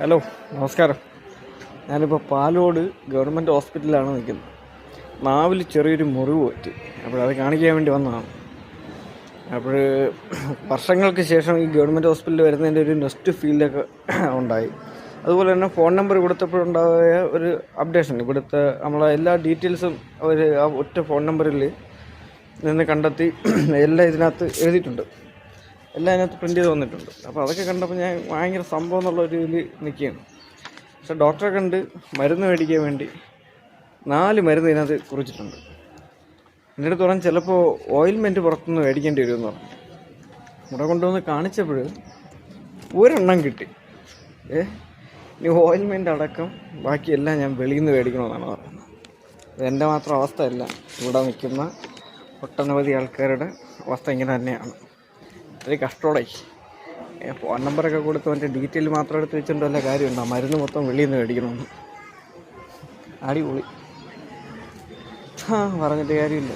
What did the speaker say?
Hello നമസ്കാരം. ഞാനിപ്പോൾ Palode government ഹോസ്പിറ്റലിലാണ് നിൽക്കുന്നത്. നാവിൽ ചെറിയൊരു മുറിവ് പറ്റി. അപ്പോൾ അത് കാണിക്കാൻ വേണ്ടി വന്നതാണ്. അപ്പോൾ വർഷങ്ങൾക്ക് ശേഷം ഈ ഗവൺമെന്റ് ഹോസ്പിറ്റലിൽ വരുന്നതിന്റെ ഒരു നെക്സ്റ്റ് ഫീലൊക്കെ ഉണ്ടായി. അതുപോലെ തന്നെ ഫോൺ നമ്പർ കൊടുത്തപ്പോഴുണ്ടായ ഒരു അപ്ഡേഷൻ. ഇവിടുത്തെ നമ്മളെ എല്ലാ ഡീറ്റെയിൽസും അവർ ആ ഒറ്റ ഫോൺ നമ്പറിൽ നിന്ന് കണ്ടെത്തി എല്ലാം ഇതിനകത്ത് എഴുതിയിട്ടുണ്ട്. എല്ലാം അതിനകത്ത് പ്രിന്റ് ചെയ്ത് വന്നിട്ടുണ്ട്. അപ്പോൾ അതൊക്കെ കണ്ടപ്പോൾ ഞാൻ ഭയങ്കര സംഭവം എന്നുള്ള ഒരു ഇതിൽ നിൽക്കുകയാണ് പക്ഷെ ഡോക്ടറെ കണ്ട് മരുന്ന് മേടിക്കാൻ വേണ്ടി നാല് മരുന്ന് ഇതിനകത്ത് കുറിച്ചിട്ടുണ്ട്. എന്റെ അടുത്ത് പറഞ്ഞ് ചിലപ്പോൾ ഓയിൽമെന്റ് പുറത്തുനിന്ന് മേടിക്കേണ്ടി വരുമെന്ന് പറഞ്ഞു. ഇവിടെ കൊണ്ടുവന്ന് കാണിച്ചപ്പോൾ ഒരെണ്ണം കിട്ടി. ഏ? ഇനി ഓയിൽമെന്റ് അടക്കം ബാക്കിയെല്ലാം ഞാൻ വെളിയിൽ നിന്ന് മേടിക്കണമെന്നാണ് പറയുന്നത് എന്റെ മാത്രം അവസ്ഥയല്ല. ഇവിടെ നിൽക്കുന്ന ഒട്ടനവധി ആൾക്കാരുടെ അവസ്ഥ ഇങ്ങനെ തന്നെയാണ്. ഒരു കഷ്ടോടെ. ഫോൺ നമ്പറൊക്കെ കൊടുത്ത് മറ്റേ ഡീറ്റെയിൽ മാത്രം എടുത്ത് വെച്ചിട്ട് വല്ല കാര്യമുണ്ടോ? മരുന്ന് മൊത്തം വെളിയിൽ നിന്ന് മേടിക്കണമെന്ന് അടിപൊളി. ആ പറഞ്ഞിട്ട് കാര്യമില്ല.